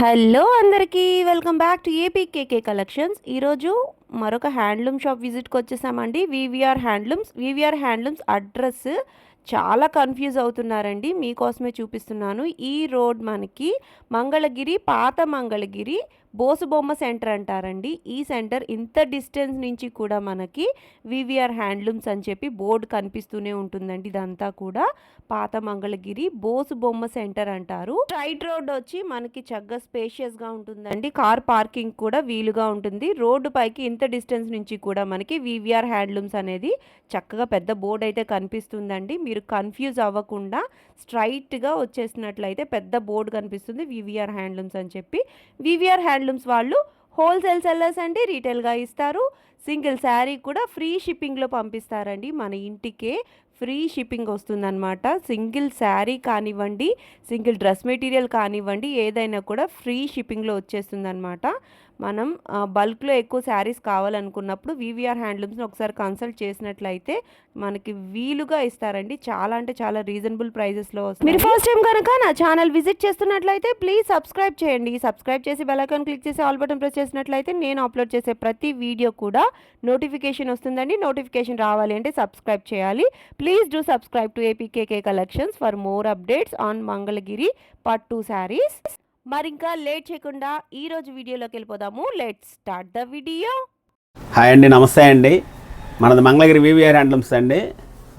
Hello అందరికీ welcome back to APKK collections. ఈరోజు మరొక హ్యాండ్లూమ్ షాప్ విజిట్కి వచ్చేసామండి. VVR handlooms. VVR handlooms address చాలా కన్ఫ్యూజ్ అవుతున్నారండి. మీకోసమే చూపిస్తున్నాను. ఈ రోడ్ మనకి మంగళగిరి పాత మంగళగిరి బోసుబొమ్మ సెంటర్ అంటారండి. ఈ సెంటర్ ఇంత డిస్టెన్స్ నుంచి కూడా మనకి వివిఆర్ హ్యాండ్లూమ్స్ అని చెప్పి బోర్డు కనిపిస్తూనే ఉంటుందండి. ఇదంతా కూడా పాత మంగళగిరి బోసు బొమ్మ సెంటర్ అంటారు. స్ట్రైట్ రోడ్ వచ్చి మనకి చక్కగా స్పేషియస్గా ఉంటుందండి. కార్ పార్కింగ్ కూడా వీలుగా ఉంటుంది. రోడ్డు పైకి ఇంత డిస్టెన్స్ నుంచి కూడా మనకి వివిఆర్ హ్యాండ్లూమ్స్ అనేది చక్కగా పెద్ద బోర్డు అయితే కనిపిస్తుందండి. మీరు కన్ఫ్యూజ్ అవ్వకుండా స్ట్రైట్గా వచ్చేసినట్లయితే పెద్ద బోర్డు కనిపిస్తుంది. వివిఆర్ హ్యాండ్లూమ్స్ అని చెప్పి వివిఆర్ హ్యాండ్ హ్యాండ్లూమ్స్ వాళ్ళు హోల్సేల్ సెల్లర్స్ అంటే రీటైల్గా ఇస్తారు. సింగిల్ శారీ కూడా ఫ్రీ షిప్పింగ్లో పంపిస్తారండి. మన ఇంటికే ఫ్రీ షిప్పింగ్ వస్తుందన్నమాట. సింగిల్ శారీ కానివ్వండి సింగిల్ డ్రెస్ మెటీరియల్ కానివ్వండి ఏదైనా కూడా ఫ్రీ షిప్పింగ్లో వచ్చేస్తుందన్నమాట. మనం బల్క్లో ఎక్కువ శారీస్ కావాలనుకున్నప్పుడు వివిఆర్ హ్యాండ్లూమ్స్ని ఒకసారి కన్సల్ట్ చేసినట్లయితే మనకి వీలుగా ఇస్తారండి. చాలా అంటే చాలా రీజనబుల్ ప్రైజెస్లో వస్తుంది మీరు ఫస్ట్ టైం కనుక నా ఛానల్ విజిట్ చేస్తున్నట్లయితే ప్లీజ్ సబ్స్క్రైబ్ చేయండి. సబ్స్క్రైబ్ చేసి బెలైకాన్ క్లిక్ చేసి ఆల్ బటన్ ప్రెస్ చేసినట్లయితే నేను అప్లోడ్ చేసే ప్రతి వీడియో కూడా నోటిఫికేషన్ వస్తుందండి. నోటిఫికేషన్ రావాలి అంటే సబ్స్క్రైబ్ చేయాలి. Please do subscribe to APKK collections for more updates on Mangalagiri పట్టు శారీస్ మరి ఇంకా లేట్ చేయకుండా ఈ రోజు వీడియోలోకి వెళ్ళిపోదాము. Let start the video hi అండి నమస్తే అండి. మనది మంగళగిరి వివిఆర్ హ్యాండ్లూమ్స్ అండి.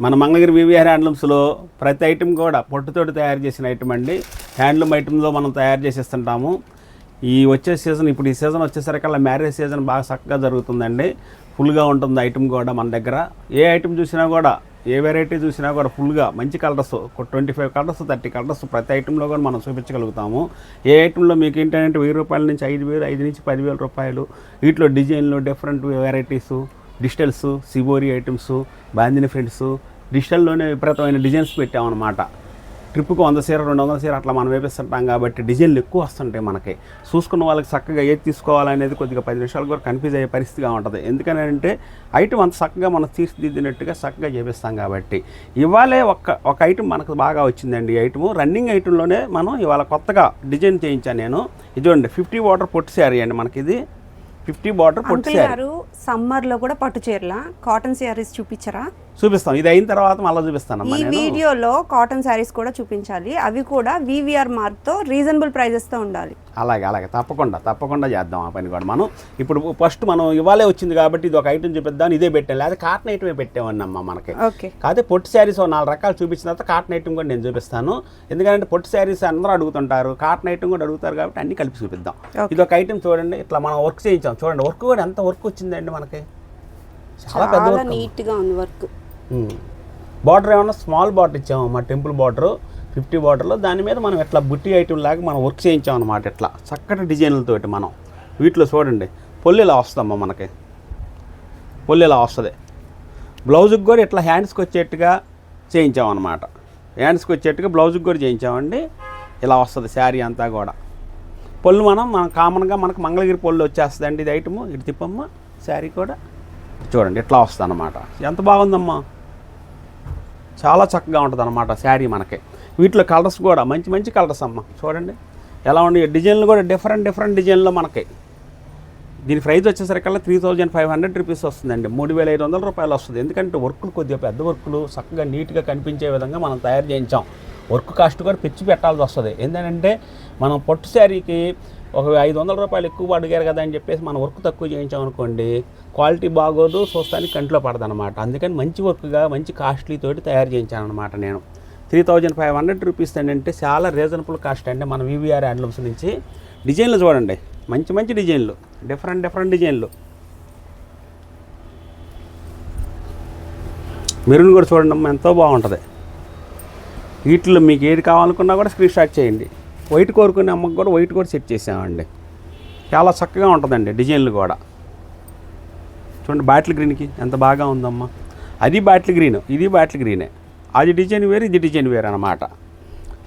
మన మంగళగిరి వివిఆర్ హ్యాండ్లూమ్స్లో ప్రతి ఐటెం కూడా పొట్టుతోటి తయారు చేసిన ఐటమ్ అండి. హ్యాండ్లూమ్ ఐటెంలో మనం తయారు చేసేస్తుంటాము. ఈ వచ్చే సీజన్ ఇప్పుడు ఈ సీజన్ వచ్చేసరికల్లా మ్యారేజ్ సీజన్ బాగా చక్కగా జరుగుతుందండి. ఫుల్గా ఉంటుంది ఐటెం కూడా మన దగ్గర. ఏ ఐటెం చూసినా కూడా ఏ వెరైటీ చూసినా కూడా ఫుల్గా మంచి కలర్స్ ఒక twenty five colours thirty colours ప్రతి ఐటెంలో కూడా మనం చూపించగలుగుతాము. ఏ ఐటెంలో మీకు ఏంటంటే వెయ్యి రూపాయల నుంచి ఐదు వేలు ఐదు నుంచి పదివేల రూపాయలు వీటిలో డిజైన్లు different varieties digitals shibori items bandhani friends డిజిటల్లోనే విపరీతమైన డిజైన్స్ పెట్టామన్నమాట. ట్రిప్కి వంద సీర రెండు వందల సీర అట్లా మనం వేపిస్తుంటాం కాబట్టి డిజైన్లు ఎక్కువ వస్తుంటాయి మనకి. చూసుకున్న వాళ్ళకి చక్కగా ఏది తీసుకోవాలనేది కొద్దిగా పది నిమిషాలు కూడా కన్ఫ్యూజ్ అయ్యే పరిస్థితిగా ఉంటుంది. ఎందుకని అంటే ఐటమ్ అంత చక్కగా మనం తీర్చిదిద్దినట్టుగా చక్కగా చేపిస్తాం కాబట్టి. ఇవాళే ఒక ఒక ఐటమ్ మనకు బాగా వచ్చిందండి ఈ ఐటమ్. రన్నింగ్ ఐటెంలోనే మనం ఇవాళ కొత్తగా డిజైన్ చేయించాను నేను. ఇది చూడండి ఫిఫ్టీ వాటర్ పొట్టి శారీ అండి మనకి ఇది. ఫిఫ్టీ బార్డర్ పొట్టి అంకుల్ శారీ. గారు సమ్మర్లో కూడా పట్టు చీరల? కాటన్ శారీస్ చూపించరా? చూపిస్తాం ఇది అయిన తర్వాత మళ్ళీ చూపిస్తానమ్మా ఈ వీడియోలో కాటన్ శారీస్ కూడా చూపించాలి. అవి కూడా వివిఆర్ మార్క్తో రీజనబుల్ ప్రైజెస్తో ఉండాలి. అలాగే అలాగే. తప్పకుండా తప్పకుండా చేద్దాం ఆ పని కూడా మనం. ఇప్పుడు ఫస్ట్ మనం ఇవాళే వచ్చింది కాబట్టి ఇది ఒక ఐటమ్ చూపిద్దాం ఇదే పెట్టాం. లేదా కాటన్ ఐటమే పెట్టామన్నమ్మా మనకి. ఓకే. కాకపోతే పొట్టి శారీస్ నాలుగు రకాలు చూపించిన తర్వాత కాటన్ ఐటమ్ కూడా నేను చూపిస్తాను. ఎందుకంటే పొట్టి శారీస్ అందరూ అడుగుతుంటారు కాటన్ ఐటమ్ కూడా అడుగుతారు కాబట్టి అన్ని కలిపి చూపిద్దాం. ఇది ఒక ఐటమ్ చూడండి. ఇట్లా మనం వర్క్ చేయించాం. చూడండి వర్క్ కూడా ఎంత వర్క్ వచ్చిందండి మనకి. చాలా పెద్ద చాలా వర్క్ నీట్గా ఉంది వర్క్. బార్డర్ ఏమన్నా స్మాల్ బార్డర్ ఇచ్చాము? మా టెంపుల్ బార్డర్ ఫిఫ్టీ బార్డర్లో. దాని మీద మనం ఇట్లా బుట్టి ఐటమ్ లాగా మనం వర్క్ చేయించాం అనమాట ఇట్లా చక్కటి డిజైన్లతోటి మనం. వీటిలో చూడండి పొల్లు ఇలా వస్తుందమ్మా మనకి. పొల్లు ఇలా వస్తుంది. బ్లౌజ్కి కూడా ఇట్లా హ్యాండ్స్కి వచ్చేట్టుగా చేయించామన్నమాట. హ్యాండ్స్కి వచ్చేట్టుగా బ్లౌజ్కి కూడా చేయించామండి. ఇలా వస్తుంది శారీ అంతా కూడా. పొల్లు మనం మనం కామన్గా మనకు మంగళగిరి పళ్ళు వచ్చేస్తుంది అండి ఇది ఐటము. ఇటు తిప్పమ్మ శారీ కూడా. చూడండి ఇట్లా వస్తుంది అనమాట ఎంత బాగుందమ్మా. చాలా చక్కగా ఉంటుంది అనమాట శారీ మనకి. వీటిలో కలర్స్ కూడా మంచి మంచి కలర్స్ అమ్మ. చూడండి. ఎలా ఉండే డిజైన్లు కూడా డిఫరెంట్ డిఫరెంట్ డిజైన్లో మనకి. దీని ప్రైస్ వచ్చేసరికల్లా three thousand five hundred rupees వస్తుందండి. మూడు వేల ఐదు వందల రూపాయలు వస్తుంది. ఎందుకంటే వర్క్లు కొద్దిగా పెద్ద వర్క్లు చక్కగా నీట్గా కనిపించే విధంగా మనం తయారు చేయించాం. వర్క్ కాస్ట్ కూడా పిచ్చి పెట్టాల్సి వస్తుంది. ఏంటంటే మనం పట్టు శారీకి ఒక ఐదు వందల రూపాయలు ఎక్కువ అడిగారు కదా అని చెప్పేసి మనం వర్క్ తక్కువ చేయించాం అనుకోండి క్వాలిటీ బాగోదు చూస్తానికి కంట్లో పడదు అనమాట అందుకని మంచి వర్క్గా మంచి కాస్ట్లీ తోటి తయారు చేయించాను అనమాట నేను. Three thousand five hundred rupees అంటే చాలా రీజనబుల్ కాస్ట్ అండి మన వివిఆర్ హ్యాండ్లూమ్స్ నుంచి. డిజైన్లు చూడండి మంచి మంచి డిజైన్లు డిఫరెంట్ డిఫరెంట్ డిజైన్లు. మెరూన్ కూడా చూడండి అమ్మ ఎంతో బాగుంటుంది. వీటిలో మీకు ఏది కావాలనుకున్నా కూడా స్క్రీన్ షాట్ చేయండి. వైట్ కోరుకునే అమ్మకు కూడా వైట్ కూడా సెట్ చేసామండి. చాలా చక్కగా ఉంటుందండి డిజైన్లు కూడా. చూడండి బాటిల్ గ్రీన్కి ఎంత బాగా ఉందమ్మా. అది బాటిల్ గ్రీన్ ఇది బాటిల్ గ్రీనే. అది డిజైన్ వేరు ఇది డిజైన్ వేరు అనమాట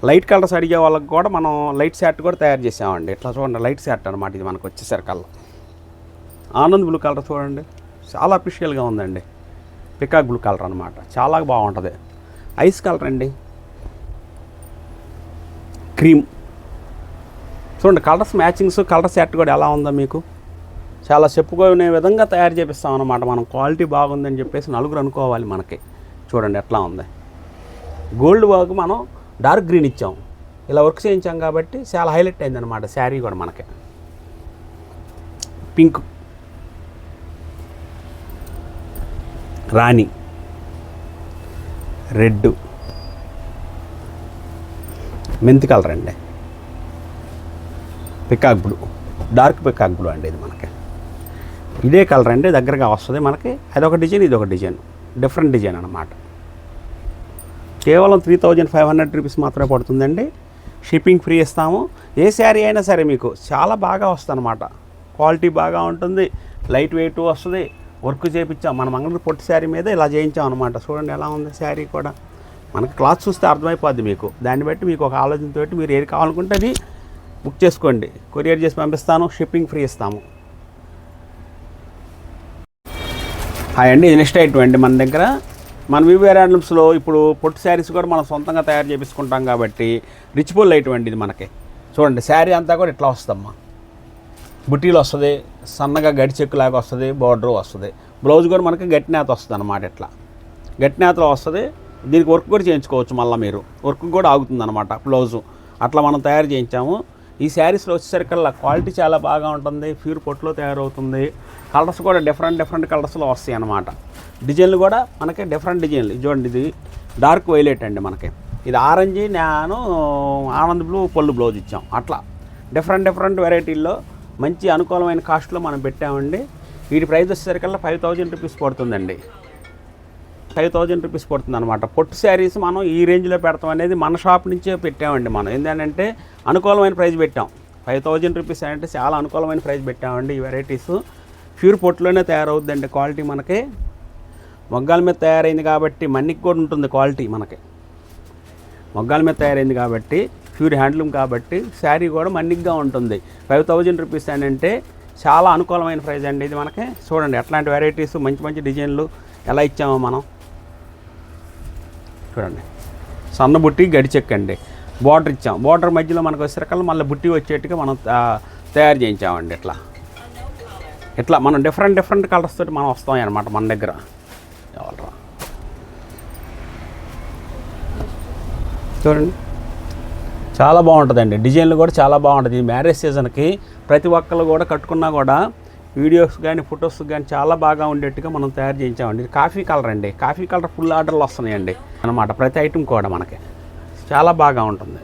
లైట్ కలర్స్ అడిగే వాళ్ళకి కూడా మనం లైట్ షర్ట్ కూడా తయారు చేసామండి. ఇట్లా చూడండి లైట్ షర్ట్ అనమాట ఇది మనకు వచ్చేసరికల్లా. ఆనంద్ బ్లూ కలర్ చూడండి. చాలా అఫిషియల్గా ఉందండి. పికాక్ బ్లూ కలర్ అనమాట చాలా బాగుంటుంది. ఐస్ కలర్ అండి. క్రీమ్. చూడండి కలర్స్ మ్యాచింగ్స్ కలర్ సెట్ కూడా ఎలా ఉందో మీకు. చాలా చెప్పుకునే విధంగా తయారు చేపిస్తాం అనమాట మనం. క్వాలిటీ బాగుందని చెప్పేసి నలుగురు అనుకోవాలి మనకి. చూడండి ఎట్లా ఉంది. గోల్డ్ వర్క్ మనం డార్క్ గ్రీన్ ఇచ్చాం. ఇలా వర్క్ చేయించాం కాబట్టి చాలా హైలైట్ అయింది అనమాట శారీ కూడా మనకి. పింక్ రాణి. రెడ్ మెంతి కలర్ అండి. Peacock blue dark peacock blue అండి ఇది మనకి. ఇదే కలర్ అండి దగ్గరగా వస్తుంది మనకి. అదొక డిజైన్ ఇది ఒక డిజైన్. డిఫరెంట్ డిజైన్ అనమాట కేవలం three thousand five hundred rupees మాత్రమే పడుతుందండి. షిప్పింగ్ ఫ్రీ ఇస్తాము. ఏ శారీ అయినా సరే మీకు చాలా బాగా వస్తుంది అనమాట క్వాలిటీ బాగా ఉంటుంది. లైట్ వెయిట్ వస్తుంది. వర్క్ చేయించాం మన మంగళూరు పొట్టి శారీ మీద ఇలా చేయించాం అనమాట చూడండి ఎలా ఉంది శారీ కూడా. మనకి క్లాత్ చూస్తే అర్థమైపోద్ది మీకు. దాన్ని బట్టి మీకు ఒక ఆలోచనతో మీరు ఏది కావాలనుకుంటే అది బుక్ చేసుకోండి. కొరియర్ చేసి పంపిస్తాను షిప్పింగ్ ఫ్రీ ఇస్తాము. హాయ్ అండి ఇది నెక్స్ట్ ఐటమ్ అండి మన దగ్గర. మన వివిఆర్ హ్యాండ్లూమ్స్లో ఇప్పుడు పొట్టు శారీస్ కూడా మనం సొంతంగా తయారు చేపించుకుంటాం కాబట్టి రిచ్ పుల్ ఐటమ్ అండి ఇది మనకి. చూడండి శారీ అంతా కూడా ఇట్లా వస్తుందమ్మా. బుట్టీలు వస్తుంది సన్నగా గడి చెక్కులాగా వస్తుంది బార్డర్ వస్తుంది. బ్లౌజ్ కూడా మనకి గట్టి నేత వస్తుంది అనమాట ఇట్లా. గట్టి నేతలో వస్తుంది దీనికి వర్క్ కూడా చేయించుకోవచ్చు మళ్ళీ మీరు. వర్క్ కూడా ఆగుతుంది అనమాట బ్లౌజు. అట్లా మనం తయారు చేయించాము. ఈ శారీస్లో వచ్చేసరికల్లా క్వాలిటీ చాలా బాగా ఉంటుంది ప్యూర్ పొట్టులో తయారవుతుంది. కలర్స్ కూడా డిఫరెంట్ డిఫరెంట్ కలర్స్లో వస్తాయి అన్నమాట. డిజైన్లు కూడా మనకి డిఫరెంట్ డిజైన్లు. ఇది చూడండి ఇది డార్క్ వైలెట్ అండి మనకి. ఇది ఆరెంజ్ నేను ఆనంద్ బ్లూ పళ్ళు బ్లౌజ్ ఇచ్చాం. అట్లా. డిఫరెంట్ డిఫరెంట్ వెరైటీల్లో మంచి అనుకూలమైన కాస్ట్లో మనం పెట్టామండి. వీటి ప్రైస్ వచ్చేసరికల్లా ఫైవ్ థౌజండ్ రూపీస్ పడుతుందండి. ఫైవ్ థౌజండ్ రూపీస్ పడుతుంది అనమాట పొట్టు శారీస్ మనం ఈ రేంజ్లో పెడతాం అనేది మన షాప్ నుంచే పెట్టామండి మనం. ఏంటంటే అనుకూలమైన ప్రైస్ పెట్టాం. ఫైవ్ థౌజండ్ రూపీస్ అంటే చాలా అనుకూలమైన ప్రైస్ పెట్టామండి ఈ వెరైటీస్ ప్యూర్ పొట్టులోనే తయారవుద్దండి క్వాలిటీ మనకి. మొగ్గాల మీద తయారైంది కాబట్టి మన్నికి కూడా ఉంటుంది క్వాలిటీ మనకి. మొగ్గాల మీద తయారైంది కాబట్టి ప్యూర్ హ్యాండ్లూమ్ కాబట్టి శారీ కూడా మన్నిగ్గా ఉంటుంది. ఫైవ్ థౌజండ్ రూపీస్ అని అంటే చాలా అనుకూలమైన ప్రైస్ అండి ఇది మనకి. చూడండి ఎట్లాంటి వెరైటీస్ మంచి మంచి డిజైన్లు ఎలా ఇచ్చామో మనం. చూడండి. సన్న బుట్టి గడిచెక్కండి బార్డర్ ఇచ్చాం. బార్డర్ మధ్యలో మనకు వచ్చేసరికల్లా మళ్ళీ బుట్టి వచ్చేట్టుగా మనం తయారు చేయించామండి ఇట్లా. ఇట్లా మనం డిఫరెంట్ డిఫరెంట్ కలర్స్ తోటి మనం వస్తాం అనమాట మన దగ్గర. ఎవరా చూడండి. చాలా బాగుంటుందండి. డిజైన్లు కూడా చాలా బాగుంటుంది. ఈ మ్యారేజ్ సీజన్కి ప్రతి ఒక్కరు కూడా కట్టుకున్నా కూడా వీడియోస్ కానీ ఫొటోస్ కానీ చాలా బాగా ఉండేట్టుగా మనం తయారు చేయించామండి. ఇది కాఫీ కలర్ అండి. కాఫీ కలర్ ఫుల్ ఆర్డర్లు వస్తున్నాయండి. అనమాట ప్రతి ఐటెం కూడా మనకి. చాలా బాగా ఉంటుంది.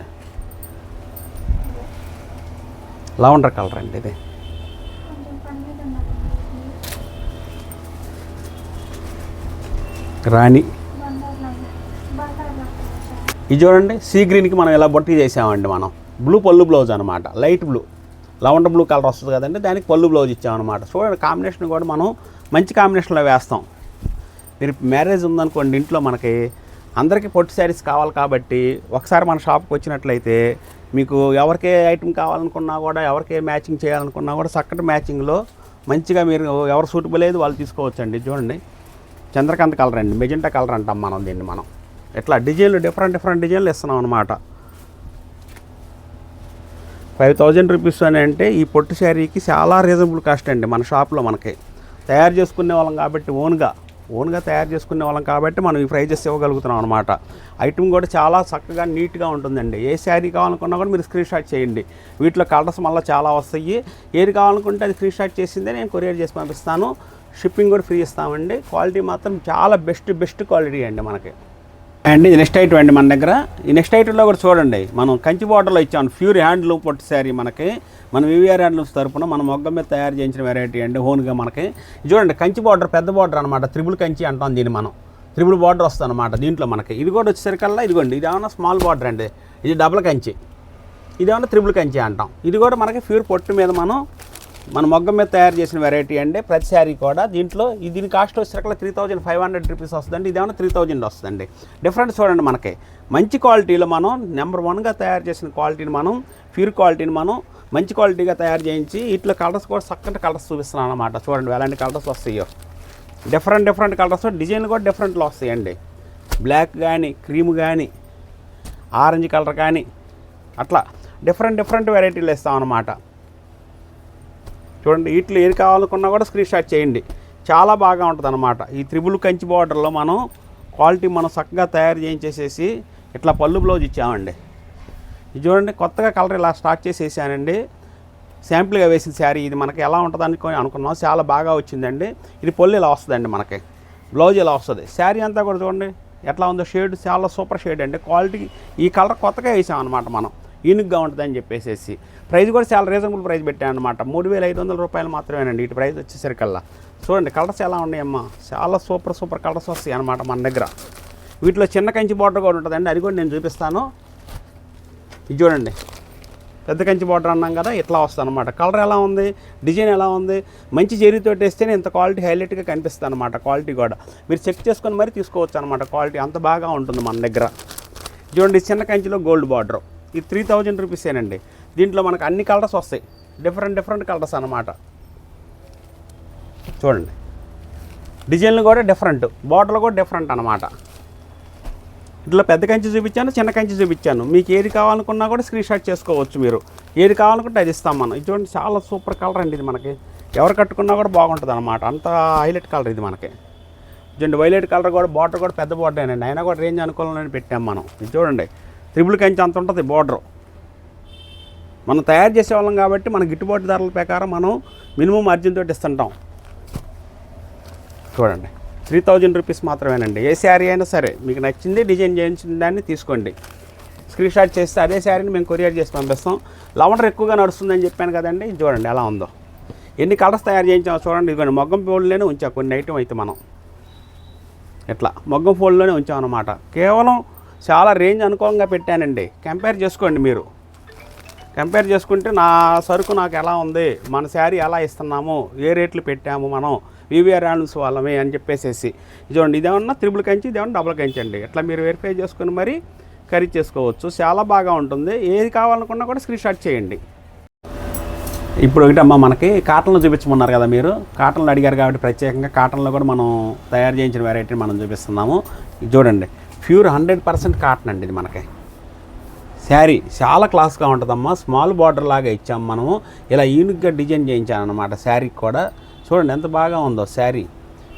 లవండర్ కలర్ అండి ఇది. రాణి. ఇది చూడండి సీ గ్రీన్కి మనం ఇలా బొట్టి చేసామండి మనం. బ్లూ పళ్ళు బ్లౌజ్ అనమాట light blue. Lavender blue colour వస్తుంది కదండి దానికి పళ్ళు బ్లౌజ్ ఇచ్చామన్నమాట. చూడండి కాంబినేషన్ కూడా మనం మంచి కాంబినేషన్లో వేస్తాం. మీరు మ్యారేజ్ ఉందనుకోండి ఇంట్లో మనకి అందరికీ పొట్టి శారీస్ కావాలి కాబట్టి ఒకసారి మన షాప్కి వచ్చినట్లయితే మీకు ఎవరికే ఐటమ్ కావాలనుకున్నా కూడా ఎవరికే మ్యాచింగ్ చేయాలనుకున్నా కూడా చక్కటి మ్యాచింగ్లో మంచిగా మీరు ఎవరు సూటబుల్ అయితే వాళ్ళు తీసుకోవచ్చండి. చూడండి చంద్రకాంత్ కలర్ అండి మెజెంటా కలర్ అంటాం మనం దీన్ని మనం. ఇట్లా డిజైన్లు డిఫరెంట్ డిఫరెంట్ డిజైన్లు ఇస్తున్నాం అనమాట ఫైవ్ థౌజండ్ రూపీస్ అని అంటే ఈ పొట్టు శారీకి చాలా రీజనబుల్ కాస్ట్ అండి మన షాప్లో మనకి. తయారు చేసుకునే వాళ్ళం కాబట్టి ఓన్గా ఓన్గా తయారు చేసుకునే వాళ్ళం కాబట్టి మనం ఈ ప్రైజెస్ ఇవ్వగలుగుతున్నాం అనమాట ఐటమ్ కూడా చాలా చక్కగా నీట్గా ఉంటుందండి. ఏ శారీ కావాలనుకున్నా కూడా మీరు స్క్రీన్ షాట్ చేయండి. వీటిలో కలర్స్ మళ్ళీ చాలా వస్తాయి. ఏది కావాలనుకుంటే అది స్క్రీన్ షాట్ చేసిందే నేను కొరియర్ చేసి పంపిస్తాను. షిప్పింగ్ కూడా ఫ్రీ ఇస్తామండి. క్వాలిటీ మాత్రం చాలా బెస్ట్ బెస్ట్ క్వాలిటీ అండి మనకి. అండ్ ఇది నెక్స్ట్ ఐటమ్ అండి మన దగ్గర. ఈ నెక్స్ట్ ఐటెంలో కూడా చూడండి మనం కంచి బార్డర్లో ఇచ్చాం. ప్యూర్ హ్యాండ్లూమ్ పొట్టి శారీ మనకి. మన వివిఆర్ హ్యాండ్లూమ్స్ తరపున మన మొగ్గ మీద తయారు చేయించిన వెరైటీ అండి హోన్గా మనకి. చూడండి కంచి బార్డర్ పెద్ద బార్డర్ అనమాట త్రిబుల్ కంచి అంటాం దీన్ని మనం. త్రిబుల్ బార్డర్ వస్తుంది అనమాట దీంట్లో మనకి. ఇది కూడా వచ్చేసరికల్లా ఇదిగోండి ఇది ఏమన్నా స్మాల్ బార్డర్ అండి. ఇది డబుల్ కంచి. ఇది ఏమైనా త్రిబుల్ కంచి అంటాం. ఇది కూడా మనకి ప్యూర్ పొట్టు మీద మనం మన మొగ్గ మీద తయారు చేసిన వెరైటీ అండి. ప్రతి శారీ కూడా దీంట్లో దీని కాస్ట్ వచ్చేసరికి three thousand five hundred rupees వస్తుందండి. ఇదేమన్నా త్రీ థౌజండ్ వస్తుందండి. డిఫరెంట్ చూడండి మనకి. మంచి క్వాలిటీలో మనం నెంబర్ వన్గా తయారు చేసిన క్వాలిటీని మనం ప్యూర్ క్వాలిటీని మనం మంచి క్వాలిటీగా తయారు చేయించి ఇట్లా కలర్స్ కూడా చక్కటి కలర్స్ చూపిస్తున్నాం అనమాట చూడండి ఎలాంటి కలర్స్ వస్తాయో. డిఫరెంట్ డిఫరెంట్ కలర్స్ డిజైన్ కూడా డిఫరెంట్లో వస్తాయండి. బ్లాక్ కానీ క్రీమ్ కానీ ఆరెంజ్ కలర్ కానీ అట్లా. డిఫరెంట్ డిఫరెంట్ వెరైటీలు ఇస్తాం అన్నమాట. చూడండి వీటిలో ఏది కావాలనుకున్నా కూడా స్క్రీన్ షాట్ చేయండి. చాలా బాగా ఉంటుంది అనమాట ఈ త్రిబుల్ కంచి బార్డర్లో మనం క్వాలిటీ మనం చక్కగా తయారు చేయించేసేసి ఇట్లా పళ్ళు బ్లౌజ్ ఇచ్చామండి. ఇది చూడండి కొత్తగా కలర్ ఇలా స్టార్ట్ చేసేసానండి. శాంపుల్గా వేసిన శారీ ఇది మనకి ఎలా ఉంటుందని అనుకున్నాం. చాలా బాగా వచ్చిందండి. ఇది పళ్ళు ఇలా వస్తుందండి మనకి. బ్లౌజ్ ఇలా వస్తుంది. శారీ అంతా కూడా చూడండి ఎట్లా ఉందో షేడ్ చాలా సూపర్ షేడ్ అండి. క్వాలిటీ ఈ కలర్ కొత్తగా వేసాం అనమాట మనం యూనిక్గా ఉంటుందని చెప్పేసి ప్రైస్ కూడా చాలా రీజనబుల్ ప్రైస్ పెట్టాను అనమాట మూడు వేల ఐదు వందల రూపాయలు మాత్రమేనండి ఇటు ప్రైస్ వచ్చేసరికల్లా. చూడండి కలర్స్ ఎలా ఉన్నాయమ్మా. చాలా సూపర్ సూపర్ కలర్స్ వస్తాయి అనమాట మన దగ్గర. వీటిలో చిన్న కంచి బార్డర్ కూడా ఉంటుందండి. అది కూడా నేను చూపిస్తాను. ఇది చూడండి. పెద్ద కంచి బార్డర్ అన్నాం కదా ఇట్లా వస్తుంది అనమాట కలర్ ఎలా ఉంది? డిజైన్ ఎలా ఉంది? మంచి జరీతో వేస్తేనే ఇంత క్వాలిటీ హైలైట్గా కనిపిస్తుంది అనమాట క్వాలిటీ కూడా. మీరు చెక్ చేసుకొని మరీ తీసుకోవచ్చు అనమాట క్వాలిటీ అంత బాగా ఉంటుంది మన దగ్గర. చూడండి చిన్న కంచిలో గోల్డ్ బార్డర్ ఇది త్రీ థౌజండ్ రూపీసేనండి దీంట్లో మనకు అన్ని కలర్స్ వస్తాయి. డిఫరెంట్ డిఫరెంట్ కలర్స్ అనమాట చూడండి. డిజైన్లు కూడా డిఫరెంట్ బార్డర్లు కూడా డిఫరెంట్ అనమాట ఇట్లా పెద్ద కంచి చూపించాను చిన్న కంచి చూపించాను. మీకు ఏది కావాలనుకున్నా కూడా స్క్రీన్ షాట్ చేసుకోవచ్చు మీరు. ఏది కావాలనుకుంటే అది ఇస్తాం మనం. ఇది చూడండి చాలా సూపర్ కలర్ అండి ఇది మనకి. ఎవరు కట్టుకున్నా కూడా బాగుంటుంది అనమాట అంత హైలైట్ కలర్ ఇది మనకి. చూడండి వైలెట్ కలర్ కూడా బార్డర్ కూడా పెద్ద బార్డర్ అండి. అయినా కూడా రేంజ్ అనుకూలంలో పెట్టాం మనం. ఇది చూడండి. త్రిబుల్ కంచి అంత ఉంటుంది బార్డర్ మనం తయారు చేసేవాళ్ళం కాబట్టి మన గిట్టుబాటు ధరల ప్రకారం మనం మినిమం మార్జిన్ తోటి ఇస్తుంటాం. చూడండి. త్రీ థౌజండ్ రూపీస్ మాత్రమేనండి. ఏ శారీ అయినా సరే మీకు నచ్చింది డిజైన్ చేయించిన దాన్ని తీసుకోండి. స్క్రీన్ షాట్ చేస్తే అదే శారీని మేము కొరియర్ చేసి పంపిస్తాం. లవండర్ ఎక్కువగా నడుస్తుందని చెప్పాను కదండి. ఇది చూడండి ఎలా ఉందో. ఎన్ని కలర్స్ తయారు చేయించామో చూడండి. ఇదిగోండి మొగ్గం ఫోల్డ్లోనే ఉంచాం కొన్ని ఐటమ్ అయితే మనం. ఇట్లా మొగ్గం ఫోల్డ్లోనే ఉంచాం అనమాట కేవలం చాలా రేంజ్ అనుకూలంగా పెట్టానండి. కంపేర్ చేసుకోండి మీరు. కంపేర్ చేసుకుంటే నా సరుకు నాకు ఎలా ఉంది? మన శారీ ఎలా ఇస్తున్నాము? ఏ రేట్లు పెట్టాము మనం? వివిఆర్ హ్యాండ్స్ వాళ్ళమే అని చెప్పేసేసి. చూడండి ఇదేమన్నా త్రిబుల్ కంచి ఇదేమన్నా డబుల్ కంచి అండి. ఇట్లా మీరు వెరిఫై చేసుకుని మరి ఖరీదు చేసుకోవచ్చు. చాలా బాగా ఉంటుంది. ఏది కావాలనుకున్నా కూడా స్క్రీన్ షాట్ చేయండి. ఇప్పుడు ఒకటమ్మా మనకి కాటన్లో చూపించమన్నారు కదా మీరు. కాటన్లో అడిగారు కాబట్టి ప్రత్యేకంగా కాటన్లో కూడా మనం తయారు చేయించిన వెరైటీని మనం చూపిస్తున్నాము. చూడండి. ప్యూర్ హండ్రెడ్ పర్సెంట్ కాటన్ అండి ఇది మనకి. శారీ చాలా క్లాస్గా ఉంటుందమ్మా. స్మాల్ బార్డర్ లాగా ఇచ్చాము మనము. ఇలా యూనిక్గా డిజైన్ చేయించాను అనమాట శారీకి కూడా. చూడండి ఎంత బాగా ఉందో శారీ.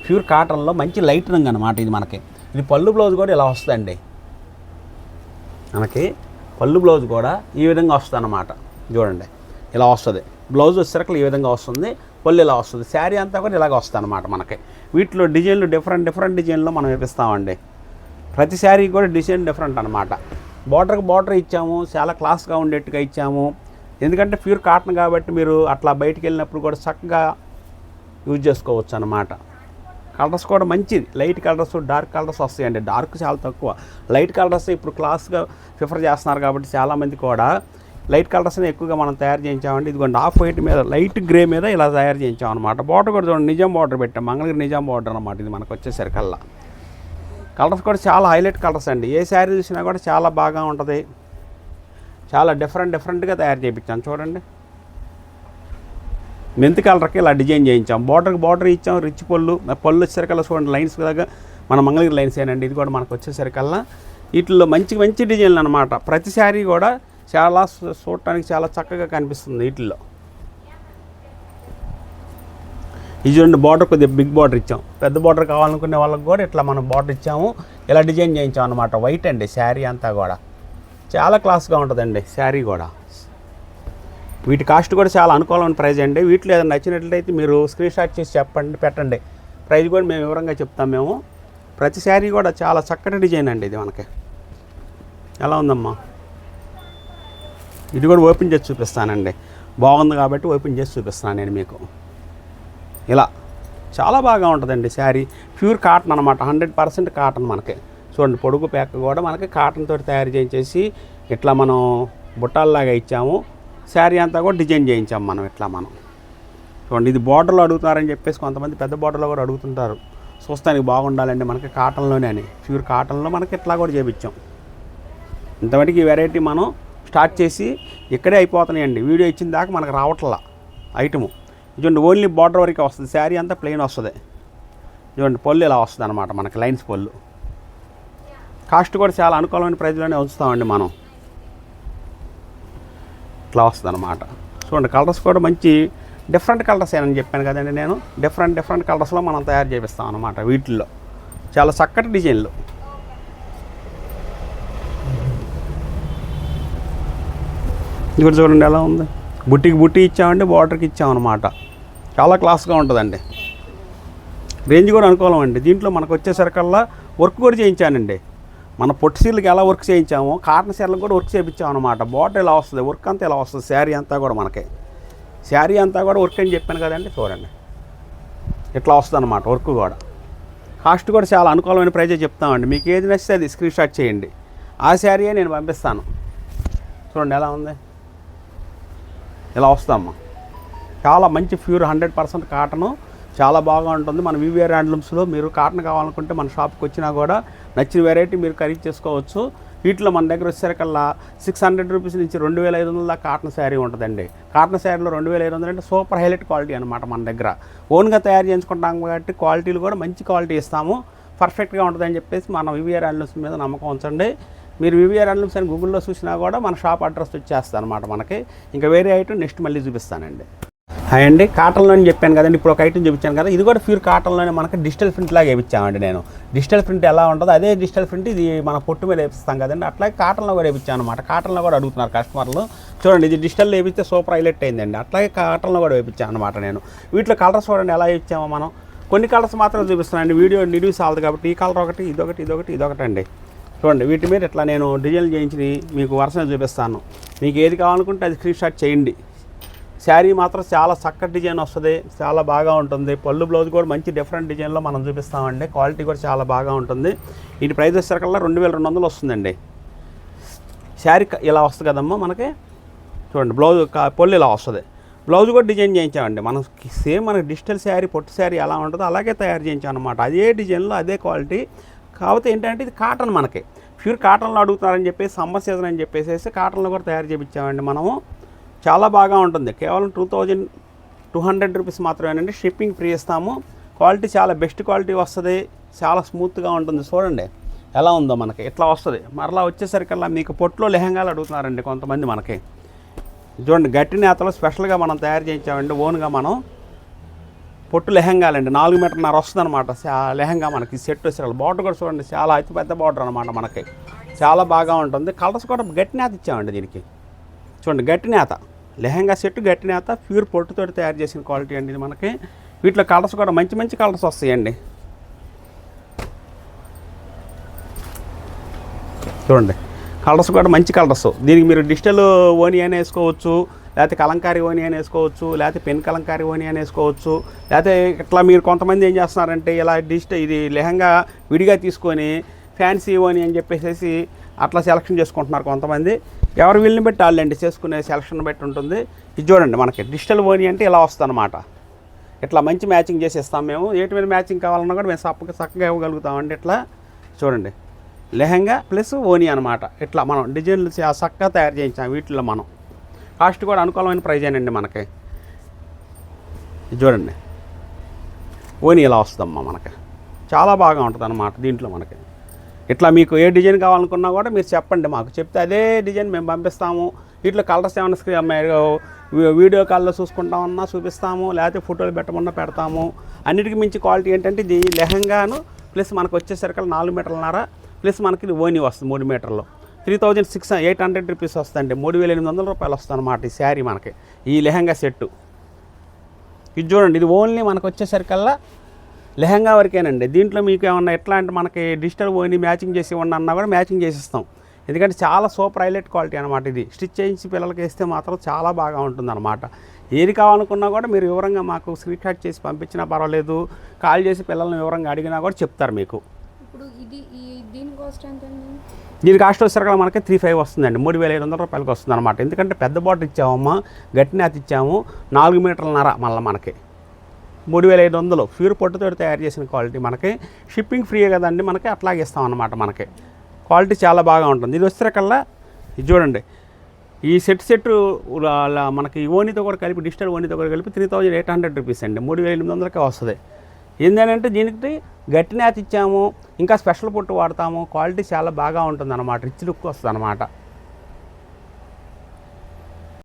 ప్యూర్ కాటన్లో మంచి లైట్ రంగు అనమాట ఇది మనకి. ఇది పళ్ళు బ్లౌజ్ కూడా ఇలా వస్తుందండి. మనకి పళ్ళు బ్లౌజ్ కూడా ఈ విధంగా వస్తుంది అనమాట చూడండి. ఇలా వస్తుంది. బ్లౌజ్ వచ్చేసరికి ఈ విధంగా వస్తుంది. పళ్ళు ఇలా వస్తుంది. శారీ అంతా కూడా ఇలాగ వస్తుంది అనమాట మనకి. వీటిలో డిజైన్లు డిఫరెంట్ డిఫరెంట్ డిజైన్లో మనం వేపిస్తామండి. ప్రతి శారీ కూడా డిజైన్ డిఫరెంట్ అనమాట బార్డర్కి బార్డర్ ఇచ్చాము చాలా క్లాస్గా ఉండేట్టుగా ఇచ్చాము. ఎందుకంటే ప్యూర్ కాటన్ కాబట్టి మీరు అట్లా బయటికి వెళ్ళినప్పుడు కూడా చక్కగా యూజ్ చేసుకోవచ్చు అనమాట కలర్స్ కూడా మంచిది. లైట్ కలర్స్ డార్క్ కలర్స్ వస్తాయండి. డార్క్ చాలా తక్కువ. లైట్ కలర్స్ ఇప్పుడు క్లాస్గా ప్రిఫర్ చేస్తున్నారు కాబట్టి చాలామంది కూడా లైట్ కలర్స్ని ఎక్కువగా మనం తయారు చేయించామండి ఇదిగోండి ఆఫ్ వైట్ మీద లైట్ గ్రే మీద ఇలా తయారు చేయించాం అనమాట బార్డర్ కూడా చూడండి నిజాం బార్డర్ పెట్టాం. మంగళగిరి నిజాం బార్డర్ అనమాట ఇది మనకు వచ్చేసరికల్లా. కలర్స్ కూడా చాలా హైలైట్ కలర్స్ అండి. ఏ శారీ చూసినా కూడా చాలా బాగా ఉంటుంది. చాలా డిఫరెంట్ డిఫరెంట్గా తయారు చేయించాం. చూడండి. మెంతి కలర్కి ఇలా డిజైన్ చేయించాం. బార్డర్కి బార్డర్ ఇచ్చాం. రిచ్ పళ్ళు పళ్ళు వచ్చేసరికల్లా చూడండి లైన్స్ దాకా మన మంగళగిరి లైన్స్ ఏనండి. ఇది కూడా మనకు వచ్చేసరికల్లా వీటిల్లో మంచి మంచి డిజైన్లు అనమాట ప్రతి శారీ కూడా చాలా చూడటానికి చాలా చక్కగా కనిపిస్తుంది వీటిల్లో. ఇది చూడండి బార్డర్ కొద్దిగా బిగ్ బార్డర్ ఇచ్చాం. పెద్ద బార్డర్ కావాలనుకునే వాళ్ళకి కూడా ఇట్లా మనం బార్డర్ ఇచ్చాము. ఇలా డిజైన్ చేయించాం అనమాట వైట్ అండి శారీ అంతా కూడా. చాలా క్లాస్గా ఉంటుందండి శారీ కూడా. వీటి కాస్ట్ కూడా చాలా అనుకూలమైన ప్రైస్ అండి. వీటిలో ఏదైనా నచ్చినట్లయితే మీరు స్క్రీన్ షాట్ చేసి చెప్పండి పెట్టండి. ప్రైస్ కూడా మేము వివరంగా చెప్తాం మేము. ప్రతి శారీ కూడా చాలా చక్కటి డిజైన్ అండి ఇది మనకి. ఎలా ఉందమ్మా? ఇది కూడా ఓపెన్ చేసి చూపిస్తానండి. బాగుంది కాబట్టి ఓపెన్ చేసి చూపిస్తాను నేను మీకు. ఇలా. చాలా బాగా ఉంటుందండి శారీ. ప్యూర్ కాటన్ అనమాట హండ్రెడ్ పర్సెంట్ కాటన్ మనకి. చూడండి పొడుగు ప్యాక్ కూడా మనకి కాటన్ తోటి తయారు చేయించేసి ఇట్లా మనం బుట్టాల్లాగా ఇచ్చాము. శారీ అంతా కూడా డిజైన్ చేయించాము మనం ఇట్లా మనం. చూడండి ఇది బార్డర్లో అడుగుతున్నారని చెప్పేసి కొంతమంది పెద్ద బార్డర్లో కూడా అడుగుతుంటారు. చూస్తానికి బాగుండాలండి మనకి కాటన్లోనే అని. ప్యూర్ కాటన్లో మనకి ఇట్లా కూడా చేయించాం ఇంతవరకు ఈ వెరైటీ మనం స్టార్ట్ చేసి ఇక్కడే అయిపోతున్నాయండి. వీడియో ఇచ్చిన దాకా మనకు రావట్లా. ఐటము. చూడండి ఓన్లీ బార్డర్ వరకే వస్తుంది. శారీ అంతా ప్లెయిన్ వస్తుంది. చూడండి పళ్ళు ఇలా వస్తుంది అనమాట మనకి లైన్స్ పళ్ళు. కాస్ట్ కూడా చాలా అనుకూలమైన ప్రైజ్లోనే ఉంచుతామండి మనం. ఇట్లా వస్తుంది అనమాట చూడండి కలర్స్ కూడా మంచి డిఫరెంట్ కలర్స్ ఏనని చెప్పాను కదండి నేను. డిఫరెంట్ డిఫరెంట్ కలర్స్లో మనం తయారు చేపిస్తాం అనమాట వీటిల్లో. చాలా చక్కటి డిజైన్లు. ఇక్కడ చూడండి ఎలా ఉంది? బుట్టికి బుట్టి ఇచ్చామండి బార్డర్కి ఇచ్చామన్నమాట. చాలా క్లాస్గా ఉంటుందండి. రేంజ్ కూడా అనుకూలం అండి. దీంట్లో మనకు వచ్చేసరికల్లా వర్క్ కూడా చేయించానండి. మన పొట్టి సీర్లకి ఎలా వర్క్ చేయించామో కాటన్ సీర్లకు కూడా వర్క్ చేయించామన్నమాట. అనమాట బార్డర్ వస్తుంది వర్క్ అంతా ఇలా వస్తుంది శారీ అంతా కూడా మనకి. శారీ అంతా కూడా వర్క్ అని చెప్పాను కదండి చూడండి. ఇట్లా వస్తుంది అనమాట వర్క్ కూడా. కాస్ట్ కూడా చాలా అనుకూలమైన ప్రైజే చెప్తామండి. మీకు ఏది నచ్చితే అది స్క్రీన్ షాట్ చేయండి. ఆ శారీయే నేను పంపిస్తాను. చూడండి ఎలా ఉంది. ఇలా వస్తాము చాలా మంచి ప్యూర్ హండ్రెడ్ పర్సెంట్ కాటను చాలా బాగా ఉంటుంది. మన వివిఆర్ హ్యాండ్లూమ్స్లో మీరు కాటన్ కావాలనుకుంటే మన షాప్కి వచ్చినా కూడా నచ్చిన వెరైటీ మీరు ఖరీదు చేసుకోవచ్చు. వీటిలో మన దగ్గర వచ్చేసరికల్లా సిక్స్ హండ్రెడ్ రూపీస్ నుంచి రెండు వేల ఐదు వందల కాటన్ శారీ ఉంటుందండి. కాటన్ శారీలో రెండు వేల ఐదు వందలు అంటే సూపర్ హైలైట్ క్వాలిటీ అనమాట మన దగ్గర. ఓన్గా తయారు చేయించుకుంటాం కాబట్టి క్వాలిటీలు కూడా మంచి క్వాలిటీ ఇస్తాము. పర్ఫెక్ట్గా ఉంటుందని చెప్పేసి మన వివిఆర్ హ్యాండ్లూమ్స్ మీద నమ్మకం ఉంచండి. మీరు వివిఆర్ హ్యాండ్లూమ్స్ అని గూగుల్లో చూసినా కూడా మన షాప్ అడ్రస్ వచ్చేస్తుంది అనమాట మనకి. ఇంకా వేరే ఐటమ్ నెక్స్ట్ మళ్ళీ చూపిస్తానండి. అండి కాటన్లో చెప్పాను కదండి ఇప్పుడు ఒక ఐటమ్ చూపించాను కదా ఇది కూడా ప్యూర్ కాటన్లోనే మనకి డిజిటల్ ప్రింట్ లాగా వేయించామండి నేను. డిజిటల్ ప్రింట్ ఎలా ఉంటుందో అదే డిజిటల్ ప్రింట్ ఇది మన పొట్టు మీద వేపిస్తాం కదండి అట్లాగే కాటన్లో కూడా వేయించాను అనమాట కాటన్లో కూడా అడుగుతున్నారు కస్టమర్లు. చూడండి ఇది డిజిటల్ వేపిస్తే సూపర్ హైలైట్ అయిందండి. అట్లాగే కాటన్లో కూడా వేయించాను అనమాట నేను. వీటిలో కలర్స్ చూడండి ఎలా ఇచ్చామో మనం. కొన్ని కలర్స్ మాత్రం చూపిస్తున్నానండి వీడియో నిడివి సాలదు కాబట్టి ఈ కలర్ ఒకటి ఇదొకటి ఇదొకటి ఇదొకటి అండి చూడండి వీటి మీద ఇట్లా నేను డిజైన్ చేయించి మీకు వరుసగా చూపిస్తాను. మీకు ఏది కావాలనుకుంటే అది స్క్రీన్ షాట్ చేయండి. శారీ మాత్రం చాలా చక్కటి డిజైన్ వస్తుంది చాలా బాగా ఉంటుంది. పళ్ళు బ్లౌజ్ కూడా మంచి డిఫరెంట్ డిజైన్లో మనం చూపిస్తామండి. క్వాలిటీ కూడా చాలా బాగా ఉంటుంది. వీటి ప్రైస్ వచ్చేసరికల్లా రెండు వేల రెండు వందలు వస్తుందండి. శారీ క- ఇలా వస్తుంది కదమ్మా మనకి? చూడండి బ్లౌజ్ పళ్ళు ఇలా వస్తుంది. బ్లౌజ్ కూడా డిజైన్ చేయించామండి. మనం సేమ్ మనకి డిజిటల్ శారీ పొట్టు శారీ ఎలా ఉంటుందో అలాగే తయారు చేయించాం అనమాట అదే డిజైన్లో అదే క్వాలిటీ కాకపోతే ఏంటంటే ఇది కాటన్ మనకి. ప్యూర్ కాటన్లో అడుగుతున్నారని చెప్పేసి సమ్మర్ సీజన్ అని చెప్పేసి కాటన్లో కూడా తయారు చేయించామండి మనము. చాలా బాగా ఉంటుంది. కేవలం two thousand two hundred rupees మాత్రమేనండి. షిప్పింగ్ ఫ్రీ ఇస్తాము. క్వాలిటీ చాలా బెస్ట్ క్వాలిటీ వస్తుంది. చాలా స్మూత్గా ఉంటుంది. చూడండి ఎలా ఉందో మనకి. ఇట్లా వస్తుంది. మరలా వచ్చేసరికల్లా మీకు పొట్లో లెహంగాలు అడుగుతున్నారండి కొంతమంది మనకి. చూడండి గట్టి నేతలు స్పెషల్గా మనం తయారు చేయించామండి. ఓన్గా మనం పొట్టు లెహంగాలండి. నాలుగు మీటర్న్నర వస్తుంది అనమాట లెహంగా మనకి సెట్ వచ్చేసరికి బార్డర్ కూడా చూడండి చాలా అతి పెద్ద బార్డర్ అనమాట మనకి. చాలా బాగా ఉంటుంది. కలర్స్ కూడా గట్టి నేత ఇచ్చామండి దీనికి. చూడండి గట్టి నేత. లెహంగా సెట్ గట్టి నేత. ప్యూర్ పొట్టుతో తయారు చేసిన క్వాలిటీ అండి ఇది మనకి. వీటిలో కలర్స్ కూడా మంచి మంచి కలర్స్ వస్తాయండి. చూడండి కలర్స్ కూడా మంచి కలర్స్. దీనికి మీరు డిజిటల్ ఓని వేసుకోవచ్చు. లేకపోతే కలంకారీ ఓని అని వేసుకోవచ్చు లేకపోతే పెన్ కలంకారీ ఓని అని వేసుకోవచ్చు. లేకపోతే ఇట్లా మీరు కొంతమంది ఏం చేస్తున్నారంటే ఇలా డిజిటల్ ఇది లెహంగా విడిగా తీసుకొని ఫ్యాన్సీ ఓని అని చెప్పేసి అట్లా సెలక్షన్ చేసుకుంటున్నారు కొంతమంది. ఎవరు వీళ్ళని బట్టి వాళ్ళండి చేసుకునే సెలక్షన్ బట్టి ఉంటుంది. ఇది చూడండి మనకి డిజిటల్ ఓని అంటే ఇలా వస్తుందన్నమాట. ఇట్లా మంచి మ్యాచింగ్ చేసి ఇస్తాం మేము. ఏటి మీద మ్యాచింగ్ కావాలన్నా కూడా మేము చక్కగా చక్కగా ఇవ్వగలుగుతామండి ఇట్లా. చూడండి లెహంగా ప్లస్ ఓని అనమాట ఇట్లా మనం డిజైన్లు చక్కగా తయారు చేయించాం వీటిలో మనం. కాస్ట్ కూడా అనుకూలమైన ప్రైజ్ అండి మనకి. చూడండి. ఓని ఇలా వస్తుందమ్మా మనకి. చాలా బాగా ఉంటుంది అన్నమాట దీంట్లో మనకి. ఇట్లా మీకు ఏ డిజైన్ కావాలనుకున్నా కూడా మీరు చెప్పండి. మాకు చెప్తే అదే డిజైన్ మేము పంపిస్తాము. వీటిలో కలర్స్ ఏమైనా స్క్రీన్ వీడియో కాల్లో చూసుకుంటామన్నా చూపిస్తాము. లేకపోతే ఫోటోలు పెట్టమన్నా పెడతాము. అన్నిటికీ మించి క్వాలిటీ ఏంటంటే ఇది లెహంగాను ప్లస్ మనకు వచ్చేసరికి నాలుగు మీటర్లన్నర ప్లస్ మనకి ఇది ఓని వస్తుంది మూడు మీటర్లు. Three thousand six eight hundred rupees వస్తుందండి మూడు వేల ఎనిమిది వందల రూపాయలు వస్తుంది అనమాట ఈ శారీ మనకి. ఈ లెహంగా సెట్టు. ఇది చూడండి ఇది ఓన్లీ మనకు వచ్చేసరికల్లా లెహంగా వరకేనండి. దీంట్లో మీకు ఏమన్నా ఎట్లా అంటే మనకి డిజిటల్ ఓని మ్యాచింగ్ చేసి ఉన్న అన్నా కూడా మ్యాచింగ్ చేసిస్తాం. ఎందుకంటే చాలా సూపర్ హైలైట్ క్వాలిటీ అనమాట ఇది. స్టిచ్ చేయించి పిల్లలకి వేస్తే మాత్రం చాలా బాగా ఉంటుందన్నమాట. ఏది కావాలనుకున్నా కూడా మీరు వివరంగా మాకు స్క్రీన్ షాట్ చేసి పంపించినా పర్వాలేదు. కాల్ చేసి పిల్లల్ని వివరంగా అడిగినా కూడా చెప్తారు మీకు. ఇప్పుడు ఇది దీని కాస్ట్ ఎంత దీని కాస్ట్ వచ్చేసరికి మనకి త్రీ ఫైవ్ వస్తుందండి. మూడు వేల ఐదు వందల రూపాయలకి వస్తుంది అనమాట ఎందుకంటే పెద్ద బాటిల్ ఇచ్చామమ్మా గట్టి నేత ఇచ్చాము నాలుగు మీటర్లన్నర మళ్ళీ మనకి. మూడు వేల ఐదు వందలు ప్యూర్ పొట్టుతో తయారు చేసిన క్వాలిటీ మనకి. షిప్పింగ్ ఫ్రీయే కదండి మనకి అట్లాగే ఇస్తాం అనమాట మనకి. క్వాలిటీ చాలా బాగా ఉంటుంది. ఇది వచ్చేసరికల్లా ఇది చూడండి. ఈ సెట్ సెట్ మనకి ఓనీతో కూడా కలిపి డిజిటల్ ఓనీతో కూడా కలిపి three thousand eight hundred rupees అండి. మూడు వేల ఎనిమిది వందలకే వస్తుంది. ఏంటంటే దీనికి గట్టి నేత ఇచ్చాము ఇంకా స్పెషల్ పొట్టు వాడతాము క్వాలిటీ చాలా బాగా ఉంటుంది అనమాట రిచ్ లుక్ వస్తుంది అనమాట